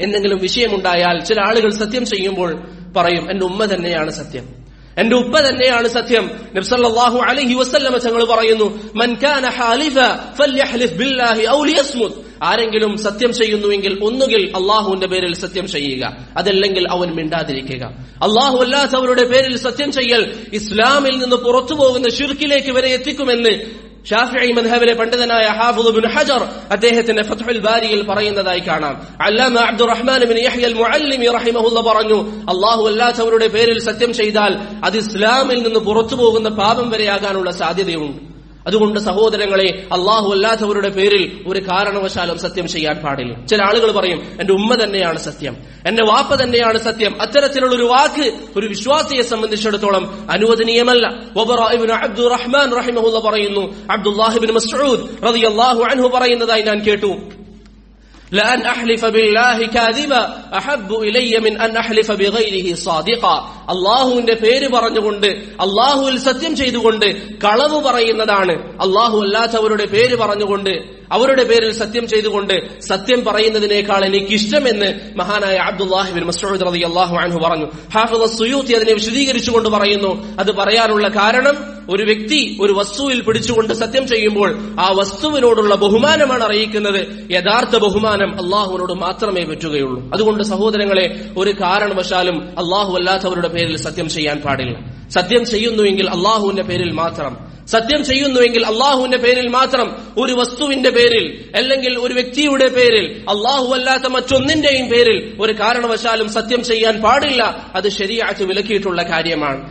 എന്തെങ്കിലും വിഷയമുണ്ടായാൽ ചില ആളുകൾ സത്യം ചെയ്യുമ്പോൾ പറയും എന്റെ ഉമ്മ തന്നെയാണ് സത്യം. എന്റെ ഉപ്പ തന്നെയാണ് സത്യം. നബ്സല്ലാഹു അലഹി വസല്ലമ തങ്ങൾ പറയുന്നു ആരെങ്കിലും സത്യം ചെയ്യുന്നുവെങ്കിൽ ഒന്നുകിൽ അള്ളാഹുവിന്റെ പേരിൽ സത്യം ചെയ്യുക അതല്ലെങ്കിൽ അവൻ മിണ്ടാതിരിക്കുക. അള്ളാഹു അല്ലാത്തവരുടെ പേരിൽ സത്യം ചെയ്യൽ ഇസ്ലാമിൽ നിന്ന് പുറത്തു പോകുന്ന ഷിർക്കിലേക്ക് വരെ എത്തിക്കുമെന്ന് ഷാഫിഈ മദ്ഹബിലെ പണ്ഡിതനായ ഹാഫിദ് ബിൻ ഹജർ അദ്ദേഹത്തിന്റെ ഫത്ഹുൽ ബാരിയിൽ പറയുന്നതായി കാണാം. അല്ലാമ അബ്ദുറഹ്മാൻ ബിൻ യഹ്യൽ മുഅല്ലിമി റഹിമഹുള്ള പറഞ്ഞു അല്ലാഹു അല്ലാത്തവരുടെ പേരിൽ സത്യം ചെയ്താൽ അത് ഇസ്ലാമിൽ നിന്ന് പുറത്തു പോകുന്ന പാപം വരെയാകാനുള്ള സാധ്യതയുണ്ട്. അതുകൊണ്ട് സഹോദരങ്ങളെ അള്ളാഹു അല്ലാത്തവരുടെ പേരിൽ ഒരു കാരണവശാലും സത്യം ചെയ്യാൻ പാടില്ല. ചില ആളുകൾ പറയും എന്റെ ഉമ്മ തന്നെയാണ് സത്യം. എന്റെ വാപ്പ തന്നെയാണ് സത്യം. അത്തരത്തിലുള്ള ഒരു വാക്ക് ഒരു വിശ്വാസിയെ സംബന്ധിച്ചിടത്തോളം അനുവദനീയമല്ല. അബ്ദുറഹ്മാൻ റഹിമഹുല്ല പറയുന്നു അബ്ദുല്ലാഹിബിൻ മസ്ഊദ് റളിയല്ലാഹു അൻഹു പറയുന്നതായി ഞാൻ കേട്ടു. لأن أحلف بالله كاذبا أحب إلي من أن أحلف بغيره صادقا അള്ളാഹുവിന്റെ പേര് പറഞ്ഞുകൊണ്ട് അള്ളാഹുവിൽ സത്യം ചെയ്തുകൊണ്ട് കളവ് പറയുന്നതാണ് അള്ളാഹു അല്ലാത്തവരുടെ പേര് പറഞ്ഞുകൊണ്ട് അവരുടെ പേരിൽ സത്യം ചെയ്തുകൊണ്ട് സത്യം പറയുന്നതിനേക്കാൾ എനിക്ക് ഇഷ്ടമെന്ന് മഹാനായ അബ്ദുല്ലാഹിബിൻ മസ്ഊദ് റതി അള്ളാഹു അൻഹു പറഞ്ഞു ഹാഫിദ് സുയൂത്തി അതിനെ വിശദീകരിച്ചുകൊണ്ട് പറയുന്നു അത് പറയാനുള്ള കാരണം ഒരു വ്യക്തി ഒരു വസ്തുവിൽ പിടിച്ചുകൊണ്ട് സത്യം ചെയ്യുമ്പോൾ ആ വസ്തുവിനോടുള്ള ബഹുമാനമാണ് അറിയിക്കുന്നത്. യഥാർത്ഥ ബഹുമാനം അള്ളാഹുവിനോട് മാത്രമേ പറ്റുകയുള്ളൂ. അതുകൊണ്ട് സഹോദരങ്ങളെ ഒരു കാരണവശാലും അള്ളാഹു അല്ലാത്തവരുടെ പേരിൽ സത്യം ചെയ്യാൻ പാടില്ല. സത്യം ചെയ്യുന്നുവെങ്കിൽ അള്ളാഹുവിന്റെ പേരിൽ മാത്രം. സത്യം ചെയ്യുന്നുവെങ്കിൽ അള്ളാഹുവിന്റെ പേരിൽ മാത്രം. ഒരു വസ്തുവിന്റെ പേരിൽ അല്ലെങ്കിൽ ഒരു വ്യക്തിയുടെ പേരിൽ അള്ളാഹു അല്ലാത്ത മറ്റൊന്നിന്റെയും പേരിൽ ഒരു കാരണവശാലും സത്യം ചെയ്യാൻ പാടില്ല. അത് ശരിയാക്കി വിലക്കിയിട്ടുള്ള കാര്യമാണ്.